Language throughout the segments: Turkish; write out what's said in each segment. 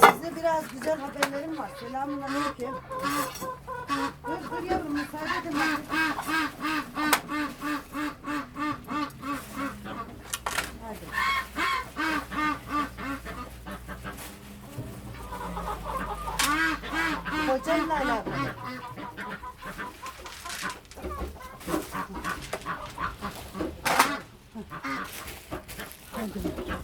Size biraz güzel haberlerim var. Selamun aleyküm. Dur dur müsaade edin. Hadi. Kocayla alakalı. Hadi bakalım.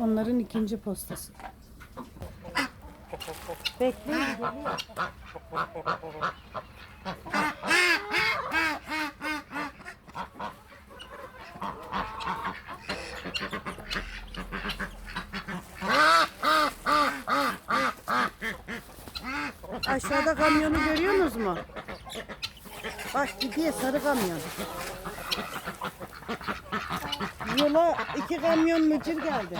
Onların ikinci postası. Bekleyin. Aşağıda kamyonu görüyorsunuz mu? Bak gidiyor sarı kamyon. Yola iki kamyon mıcır geldi.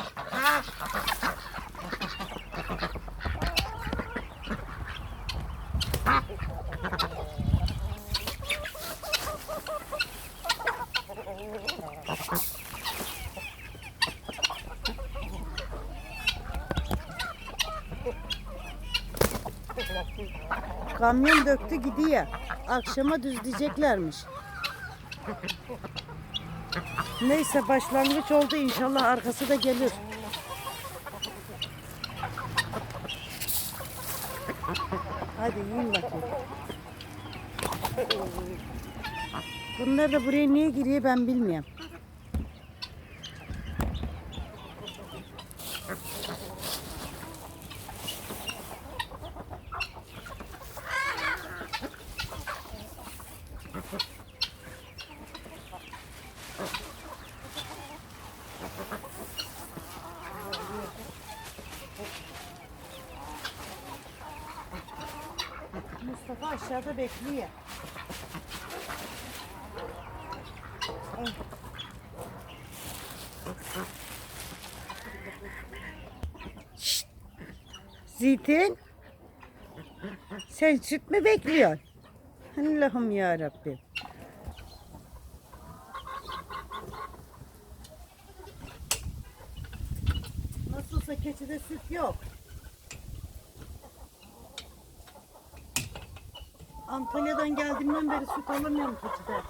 Kamyon döktü gidiyor. Akşama düzleyeceklermiş. Neyse başlangıç oldu inşallah arkası da gelir. Hadi yiyin bakayım. Bunlar da buraya niye giriyor ben bilmiyorum. Mustafa aşağıda bekliyor. Ay. Şşt! Zeytin. Sen süt mü bekliyorsun? Allah'ım ya Rabbim. Nasılsa keçide süt yok. Antalya'dan geldiğimden beri süt alamıyorum keçide.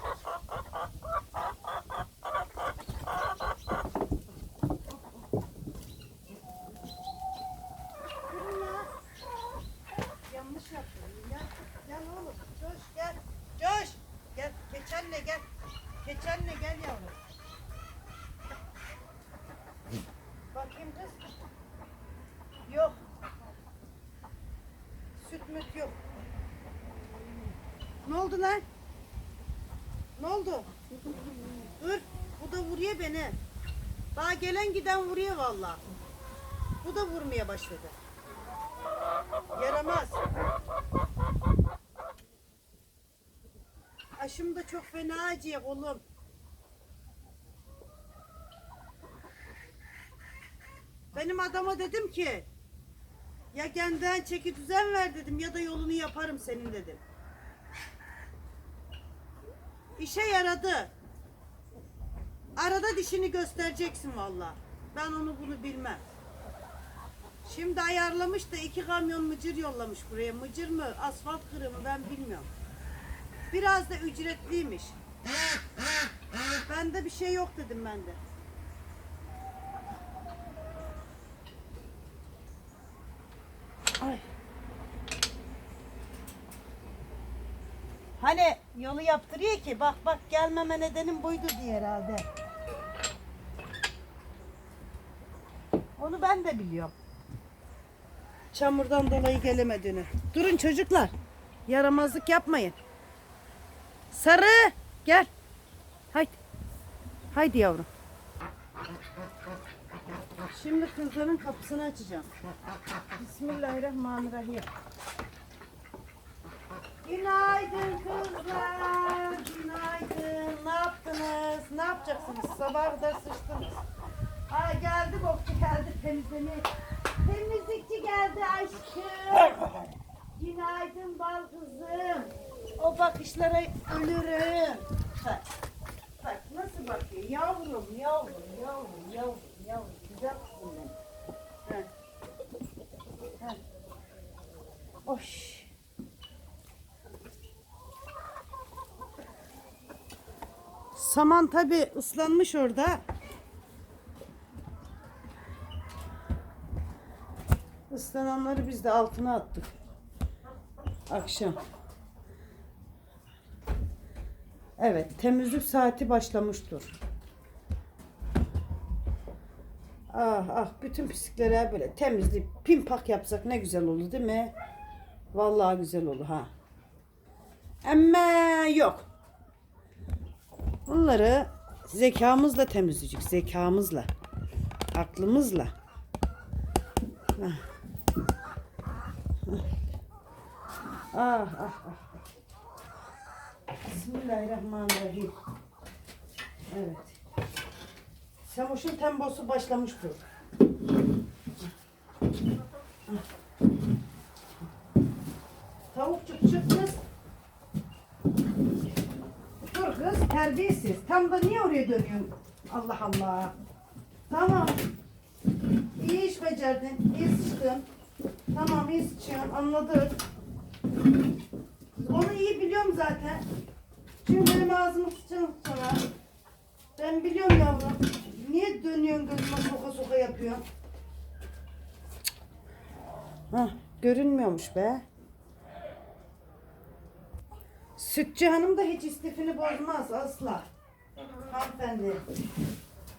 Durun ya. Yanlış yaptım. Gel, gel oğlum. Coş gel. Coş. Gel. Keçenle gel. Keçenle gel yavrum. Bakayım kız. Yok. Süt müt yok. Ne oldu lan? Ne oldu? Dur. Bu beni. Daha gelen giden vuruyor valla. Bu da vurmaya başladı. Yaramaz. Aşım da çok fena acıyor oğlum. Benim adama dedim ki ya kendinden çeki düzen ver dedim ya da yolunu yaparım senin dedim. İşe yaradı. Arada dişini göstereceksin valla. Ben onu bunu bilmem. Şimdi ayarlamış da iki kamyon mıcır yollamış buraya. Mıcır mı, asfalt kırığı mı ben bilmiyorum. Biraz da ücretliymiş. Bende bir şey yok dedim ben de. Ay. Hani yolu yaptırıyor ki bak bak gelmeme nedenim buydu diye herhalde. Onu ben de biliyorum. Çamurdan dolayı gelemediğini. Durun çocuklar. Yaramazlık yapmayın. Sarı gel. Haydi. Haydi yavrum. Şimdi kızların kapısını açacağım. Bismillahirrahmanirrahim. Günaydın kızlar. Günaydın. Ne yaptınız? Ne yapacaksınız? Sabah kadar sıçtınız. Ha geldi bokçu geldi temizlemeye. Temizlikçi geldi aşkım. Günaydın bal kızım. O bakışlara ölürüm. Bak, bak nasıl bakıyor. yavrum, yavrum, yavrum, yavrum, yavrum. Güzel kızım benim. He. He. Hoş. Saman tabi ıslanmış orada. Islananları biz de altına attık. Akşam. Evet, temizlik saati başlamıştır. Ah ah bütün pisliklere böyle temizlik pimpak yapsak ne güzel olur değil mi? Vallahi güzel olur ha. Ama yok. Bunları zekamızla temizleyecek. Zekamızla. Aklımızla. Ah. Ah ah ah. Bismillahirrahmanirrahim. Evet. Samoş'un tembosu başlamıştır. Tavukçuk çık kız. Dur kız terbiyesiz. Tam da niye oraya dönüyorsun? Allah Allah. Tamam. İyi iş becerdin. İyi sıçtın. Tamam iyi sıçıyorsun. Anladık. Onu iyi biliyorum zaten. Çünkü benim ağzımı sıçan sana. Ben biliyorum yavrum. Niye dönüyorsun gözüme soka soka yapıyorsun? Hah, görünmüyormuş be. Sütçü hanım da hiç istifini bozmaz asla. Hanımefendi.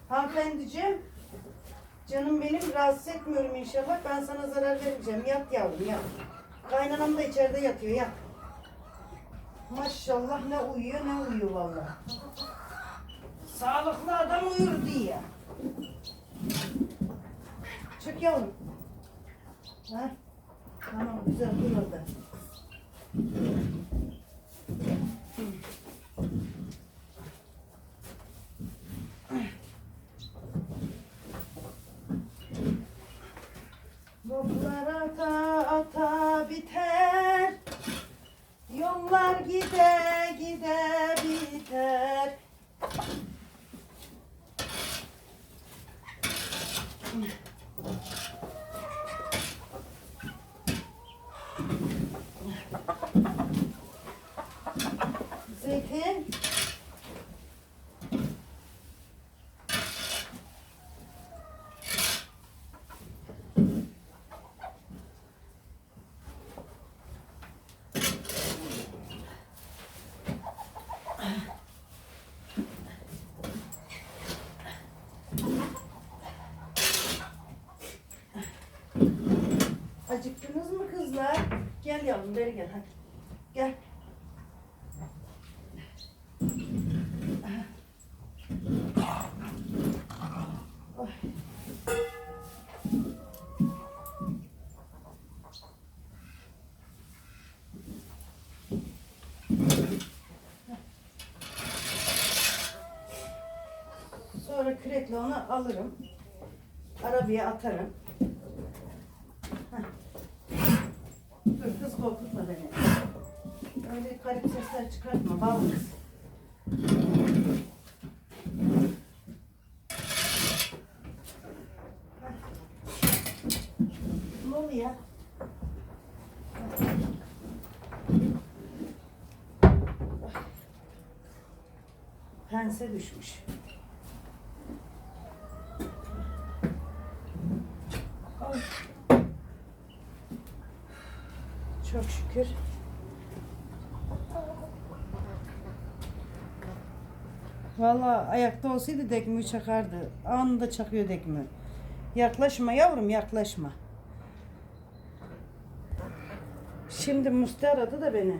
Hanımefendiciğim. Canım benim rahatsız etmiyorum inşallah. Ben sana zarar vermeyeceğim. Yat yavrum yat. Kaynanam da içeride yatıyor yat. Maşallah ne uyuyor ne uyuyor vallahi. Sağlıklı adam uyur diye. Çık yavrum. Ha? Tamam güzel dur orada. Boklar ata ata biter. Yollar gide gide biter. Zeytin Acıktınız mı kızlar? Gel yavrum beri gel hadi. Gel. Sonra kürekle onu alırım. Arabaya atarım. Dur kız korkutma beni. Öyle garip sesler çıkartma bal kız. Ne oluyor? Pense düşmüş. Ay. Çok şükür. Valla ayakta olsaydı dekmeyi çakardı. Anında çakıyor dekme. Yaklaşma yavrum yaklaşma. Şimdi Musti aradı da beni.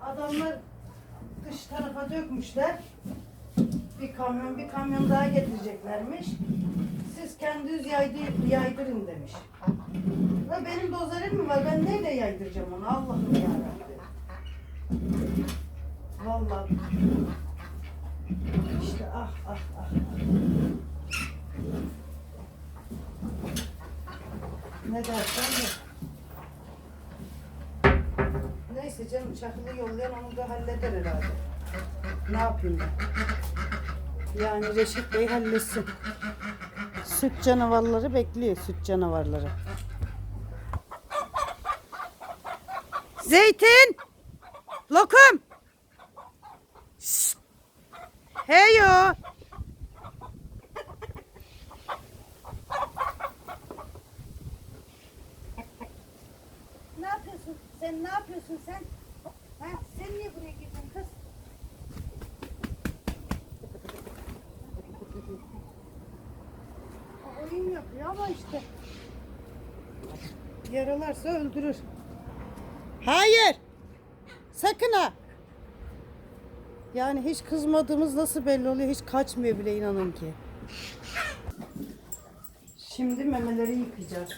Adamlar dış tarafa dökmüşler. Bir kamyon bir kamyon daha getireceklermiş. Siz kendiniz yaydı, yaydırın demiş. Ya benim dozerim mi var? Ben neyle yaydıracağım onu? Allah'ım yarabbim. Vallahi. İşte ah ah ah. Ne dersen de. Neyse canım çakılı yollayan onu da halleder herhalde. Ne yapayım ben? Yani Reşit Bey halletsin. Süt canavarları bekliyor süt canavarları. Zeytin! Lokum! Şşt! Heyo! Ne yapıyorsun? Sen ne yapıyorsun sen? Ha? Sen niye buraya girdin kız? Oyun yapıyor ama işte. Yaralarsa öldürür. Hayır. Sakın ha. Yani hiç kızmadığımız nasıl belli oluyor? Hiç kaçmıyor bile inanın ki. Şimdi memeleri yıkayacağız.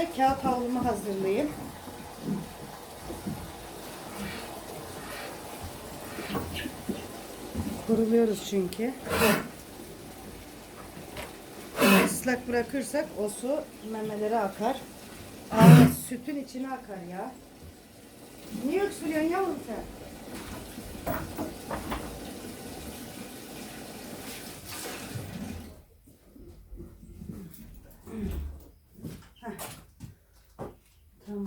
Akıyor. Ben de kağıt havlumu hazırlayayım. Kuruluyoruz çünkü. Islak bırakırsak o su memelere akar. Aa, sütün içine akar ya. Niye öksürüyorsun yavrum sen? Tamam.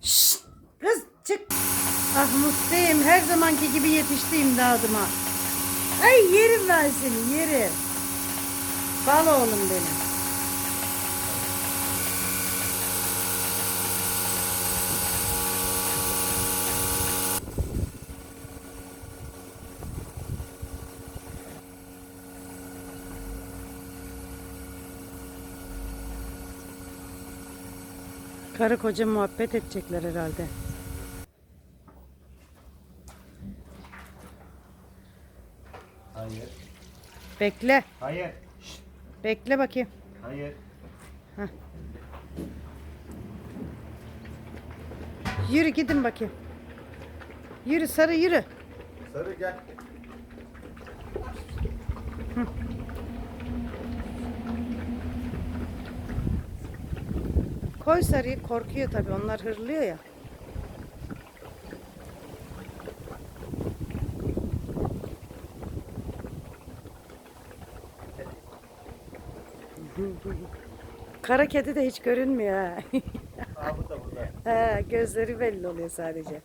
Şşt, kız çık. Ah Mustayım her zamanki gibi yetişti imdadıma. Ay yerim ben seni yerim. Bal oğlum benim. Karı koca muhabbet edecekler herhalde. Hayır. Bekle. Hayır. Şşt, Bekle bakayım. hayır. Yürü gidin bakayım. Yürü sarı yürü. Sarı gel. Koy sarıyı korkuyor tabii onlar hırlıyor ya. Kara kedi de hiç görünmüyor ha. Aa bu da burada. ha gözleri belli oluyor sadece.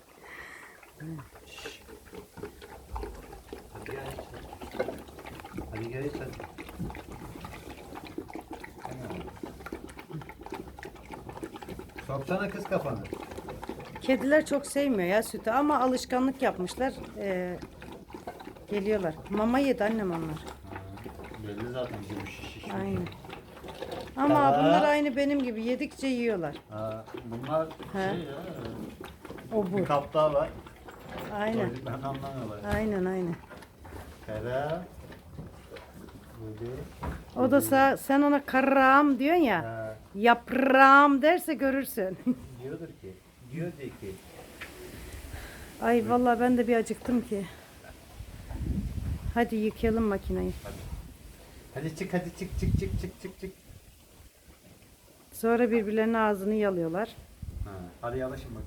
Hadi gel. Sen. Soksana kız kafanı. Kediler çok sevmiyor ya sütü ama alışkanlık yapmışlar. Ee, geliyorlar. Mama yedi annem onlar. Belli zaten gibi şiş. Aynen. Ama Tamam. bunlar aynı benim gibi yedikçe yiyorlar. Ha, bunlar He. şey ya. O bu. Bir kap daha var. Aynen. Ben anlamıyorlar. Aynen aynen. Kara. O da sa- sen ona karram diyorsun ya. Ha, Yaprağım derse görürsün. diyordur ki. Diyor diyor ki. Ay vallahi ben de bir acıktım ki. Hadi yıkayalım makineyi. Hadi çık hadi çık çık çık çık çık çık. Sonra birbirlerinin ağzını yalıyorlar. Ha, hadi yavaşın bak.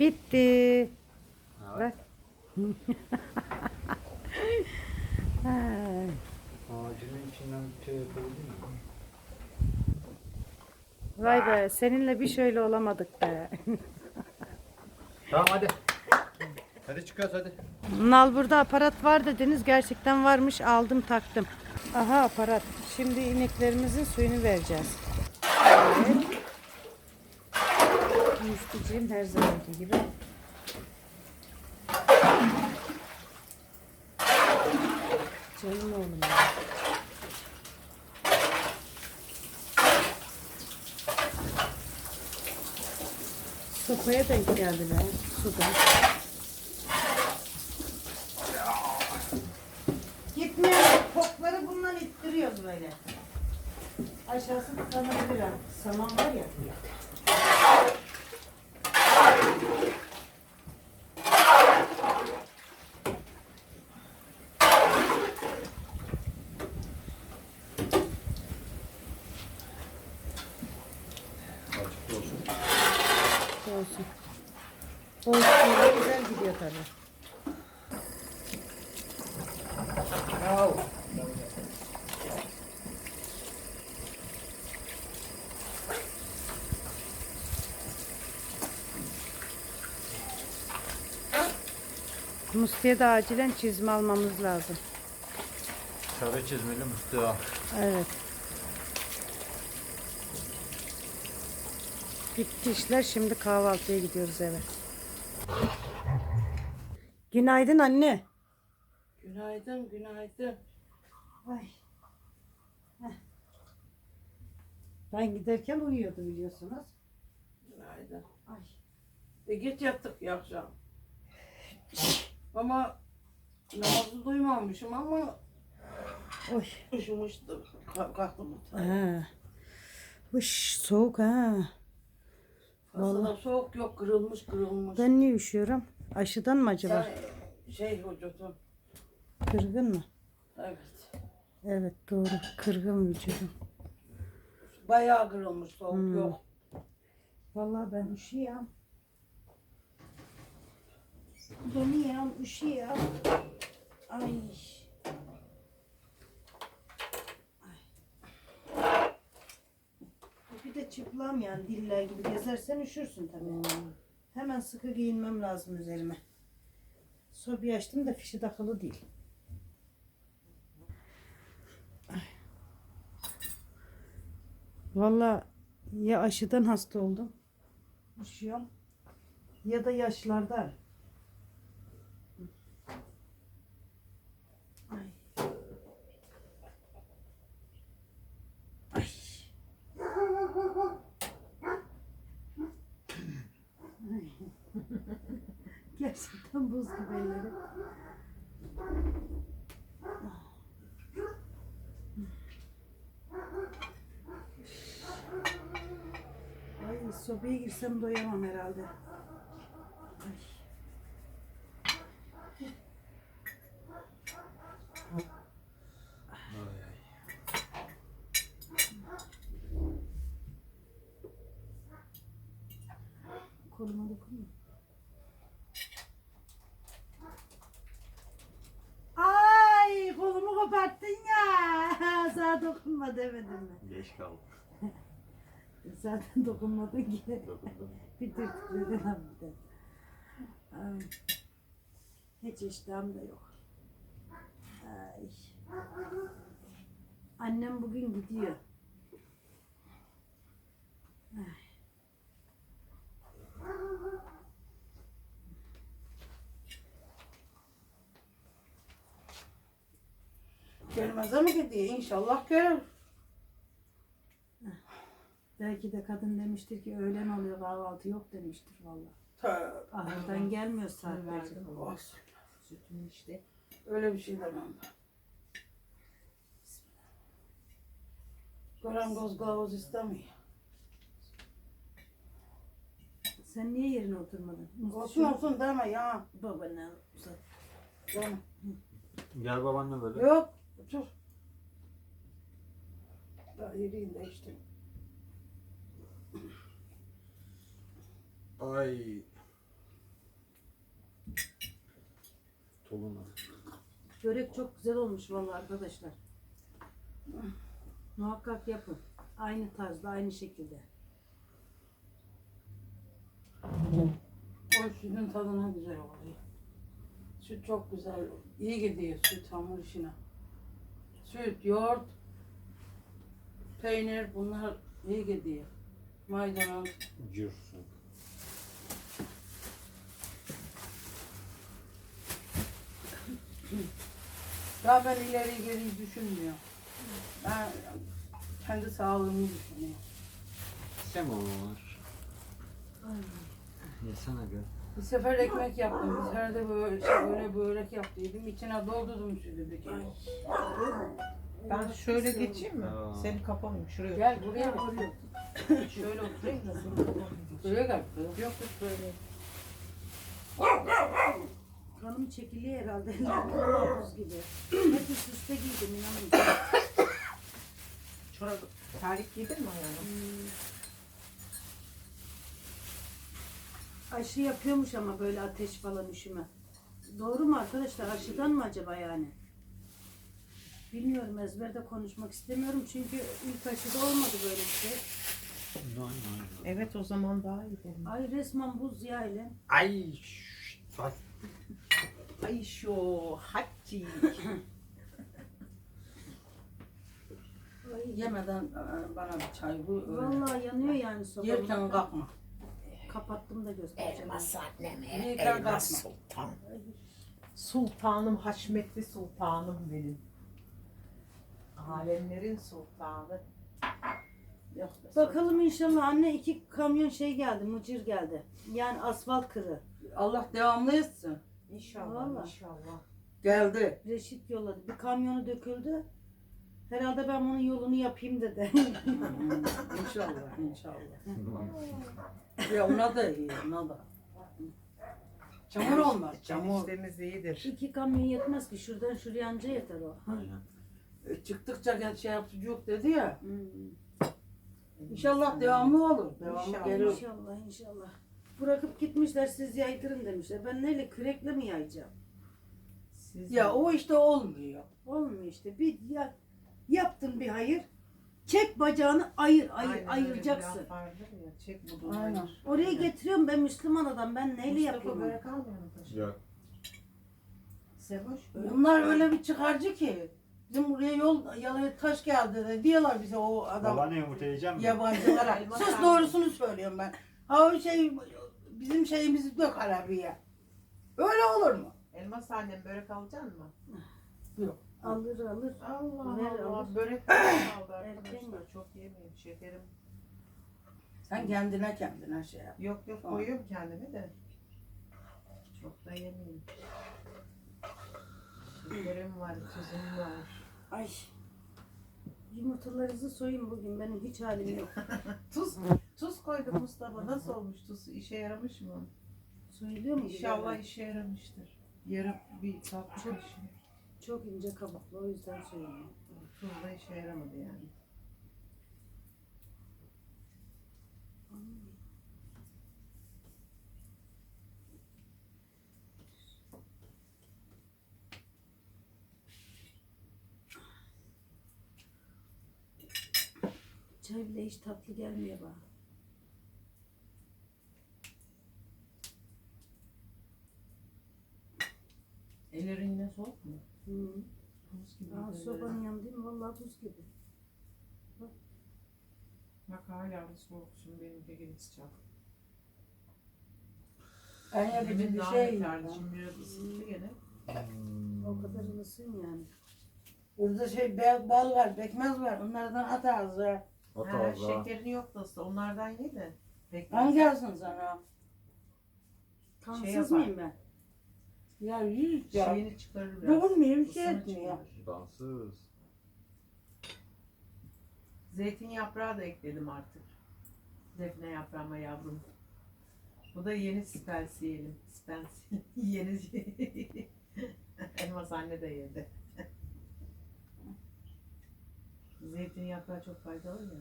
Bitti. Ha, bak. Ağacının içinden bir şey yapabildin mi? Vay be seninle bir şöyle olamadık be. Tamam hadi. Hadi çıkıyoruz hadi. Nalbur'da aparat var dediniz. Gerçekten varmış. Aldım taktım. Aha aparat. Şimdi ineklerimizin suyunu vereceğiz. Evet. Her zamanki gibi. Canım oğlum ya. Sopaya denk geldiler. Suda. Aşağısı tıkanabilir ha. Saman var ya. Açık olsun. Olsun. Olsun. Güzel gidiyor tabii. Yahu. Musti'ye de acilen çizme almamız lazım. Sarı çizmeli mıstığa. Evet. Bitti işler. Şimdi kahvaltıya gidiyoruz eve. Günaydın anne. Günaydın, günaydın. Ay. Heh. Ben giderken uyuyordu biliyorsunuz. Günaydın. Ay. E geç yattık ya akşam. Ama namazı duymamışım ama Oy. üşümüştüm. Ka- Kalktım. Ha. Uş, soğuk ha. Aslında soğuk yok, kırılmış kırılmış. Ben niye üşüyorum? Aşıdan mı acaba? Sen şey vücudum. Kırgın mı? Evet. Evet doğru. Kırgın vücudum. Bayağı kırılmış soğuk Hmm. yok. Vallahi ben üşüyorum. Donuyorum, üşüyorum. Ay. Ay. Bir de çıplam yani diller gibi gezersen üşürsün tabii. Hemen sıkı giyinmem lazım üzerime. Sobi açtım da fişi takılı değil. Ay. Vallahi ya aşıdan hasta oldum. Üşüyorum. Ya da yaşlardan. Ay. Ay. Gerçekten buz gibi elleri. Ay sobaya girsem doyamam herhalde. Ay. Koluma dokunma. Ay kolumu koparttın ya. Sana dokunma demedim mi? Geç kaldı. Zaten dokunmadın ki. Dokundum. Bir tık dedin hafiften. Ay. Hiç iştahım da yok. Ay. Annem bugün gidiyor. Ay. Gelmeze mi gidiyor? İnşallah gelir. Belki de kadın demiştir ki öğlen oluyor kahvaltı yok demiştir valla. Tövbe. Ahırdan gelmiyor saatlerce. Olsun. Sütünü işte. Öyle bir şey demem ben. Gören göz kılavuz istemiyor. Sen niye yerine oturmadın? Olsun deme ya. Babana uzat. Deme. Gel babaanne böyle. Yok. Otur. Daha yürüyün de işte. Ay. Toluna. Börek çok güzel olmuş vallahi arkadaşlar. Muhakkak yapın. Aynı tarzda, aynı şekilde. O sütün tadına güzel oluyor. Süt çok güzel. iyi gidiyor süt hamur işine. Süt, yoğurt, peynir bunlar iyi gidiyor. Maydanoz. Cürsün. Ya ben ileri geri düşünmüyorum. Ben kendi sağlığımı düşünüyorum. Semur. Ay. Yesene gör. Bir sefer ekmek yaptım. Bir sefer de böyle, şey, böyle börek yaptıydım. İçine doldurdum sütü bir kere. Ben şöyle geçeyim mi? Aa. Seni kapamayayım şuraya. Gel buraya otur. Şöyle oturayım da seni kapamayayım. Buraya gel. Yok yok böyle. Kanım çekiliyor herhalde. Buz gibi. Hep üst üste giydim inanın. Çorap terlik giydin mi ayağına? Aşı yapıyormuş ama böyle ateş falan üşüme. Doğru mu arkadaşlar? Aşıdan mı acaba yani? Bilmiyorum ezberde konuşmak istemiyorum çünkü ilk aşıda olmadı böyle bir şey. Evet o zaman daha iyi. Ay resmen buz ya ile. Ay. şşt, Bak. Ay şu hacci. Ay, Yemeden e, bana bir çay bu öyle. Vallahi yanıyor yani sobamda. Yerken kalkma. Kapattım da göstereceğim. annem, Yerken kalkma. sultan. Sultanım, haşmetli sultanım benim. Alemlerin sultanı. Yok be. Bakalım inşallah anne iki kamyon şey geldi, mıcır geldi. Yani asfalt kırı. Allah devamlı etsin. İnşallah, Vallahi. inşallah. Geldi. Reşit yolladı. Bir kamyonu döküldü. Herhalde ben bunun yolunu yapayım dedi. inşallah, inşallah. Ya ona da iyi, ona da. Çamur olmaz, çamur. Eniştemiz iyidir. İki kamyon yetmez ki. Şuradan şuraya anca yeter o. Aynen. E, Çıktıkça gel şey yaptı yok dedi ya. Hmm. İnşallah devamlı olur. Devamlı İnşallah. gelir. İnşallah inşallah. Bırakıp gitmişler siz yaydırın demişler. Ben neyle kürekle mi yayacağım? Siz Ya o işte olmuyor. Olmuyor işte. Bir ya, yaptın bir hayır. Çek bacağını ayır, ayır, Aynen öyle bir ayıracaksın. laf vardır ya, Çek budunu Aynen. ayır. Oraya getiriyorum ben Müslüman adam. Ben neyle Mustafa yapayım? börek almıyor mu taşı? Yok. Sevoş. Bunlar öyle bir çıkarcı ki. Bizim buraya yol yalı taş geldi de diyorlar bize o adam Babaanne yumurta yiyecek misin? yabancılara. Elma Sus doğrusunu söylüyorum ben. Ha o şey bizim şeyimizi dök arabaya. Öyle olur mu? Elmas annem börek alacak mı? Alır alır. Allah Ver, Allah. alır. Börek aldı Erken arkadaşlar. Çok yemeyin şekerim. Sen kendine kendine şey yap. Yok yok Tamam. koyuyorum kendimi de. Çok da yemeyin. Şekerim var, tuzum var. Ay. Yumurtalarınızı soyun bugün. Benim hiç halim yok. Tuz, tuz koydum Mustafa. Nasıl olmuş tuz? İşe yaramış mı? Soyuluyor mu? İnşallah işe yaramıştır. Yarım bir tatlı Çok- kaşığı. Çok ince kabuklu o yüzden soyuluyor. Tuz da işe yaramadı yani. Çay bile hiç tatlı gelmiyor bana. Ellerin yine soğuk mu? Hı. Tuz gibi. Aa, ellerin. Sobanın yanındayım vallahi buz gibi. Bak hala da soğuksun. Benimki gibi sıcak. En yakıcı Demin bir daha şey. yeterdi. Şimdi biraz ısıttı gene. Hmm. O kadar ılısın yani. Burada şey bal, bal var, pekmez var. Onlardan at ağzı. O Ha, tarzda. şekerin yok nasıl? Onlardan ye de. Bekle. Hangi alsın sana? Kansız Şey yapar. mıyım ben? Ya yüz ya. Şeyini çıkarır biraz. Dokunmuyor, bir şey Isını etmiyor. çıkarır. Dansız. Zeytin yaprağı da ekledim artık. Defne yaprağıma yavrum. Bu da yeni spensiyelim. Spensiyelim. yeni Elmas anne de yedi. Zeytin yaprağı çok faydalı ya.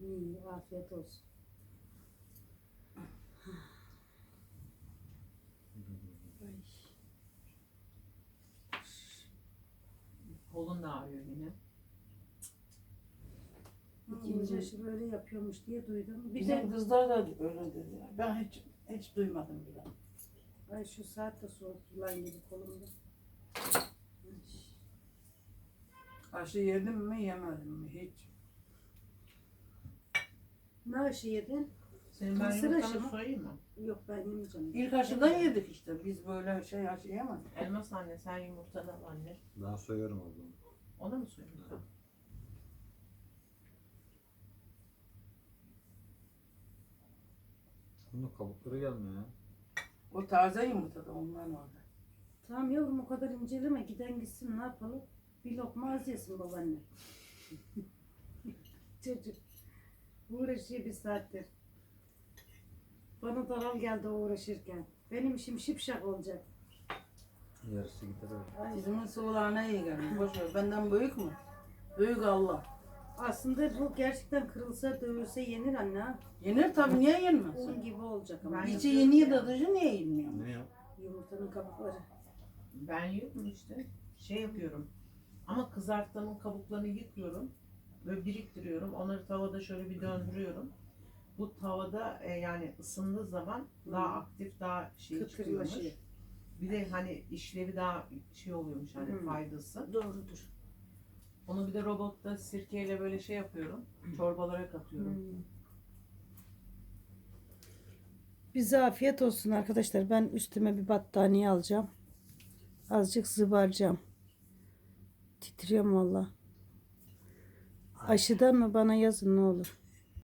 İyi, afiyet olsun. Ay. Kolun da ağrıyor yine. İkinci aşı böyle yapıyormuş diye duydum. Bir Bizim de kızlar da öyle dediler. Ben hiç hiç duymadım bile. ay şu saat de soğuk yılan gibi kolumda. Aşı yedim mi yemedim mi hiç. Ne aşı yedin? Senin ben Mısır aşı yumurtanı mı? soyayım mı? Yok ben yemeyeceğim. İlk aşıdan yedik işte. Biz böyle şey aşı yemedik. Elmas anne sen yumurtanı al anne. Ben soyuyorum o zaman. Ona mı soyayım? Bunun kabukları gelmiyor ya. O taze yumurta da ondan orada. Tamam yavrum o kadar inceleme. Giden gitsin ne yapalım? Bir lokma az yesin babaanne. Çocuk uğraşıyor bir saattir. Bana daral geldi uğraşırken. Benim işim şipşak olacak. Yarısı gider öyle. Sizimin suğulağına iyi gelmiş. Boş ver. Benden büyük mü? Büyük Allah. Aslında bu gerçekten kırılsa dövülse yenir anne. ha. Yenir tabii niye yenmez? Un gibi olacak ama. Ben İçi yapıyorum yeniyor ya. da dışı niye yenmiyor? Ne ya? Yumurtanın kabukları. Ben yiyorum işte. Şey yapıyorum. Ama kızartmanın kabuklarını yıkıyorum. Böyle biriktiriyorum. Onları tavada şöyle bir döndürüyorum. Bu tavada e, yani ısındığı zaman daha aktif, daha şey çıkıyormuş. Kıtırlaşıyor. Bir de hani işlevi daha şey oluyormuş hani Hı. faydası. Doğrudur. Onu bir de robotta sirkeyle böyle şey yapıyorum. Çorbalara katıyorum. Bize afiyet olsun arkadaşlar. Ben üstüme bir battaniye alacağım. Azıcık zıbaracağım. Titriyorum valla. Aşıdan mı bana yazın ne olur.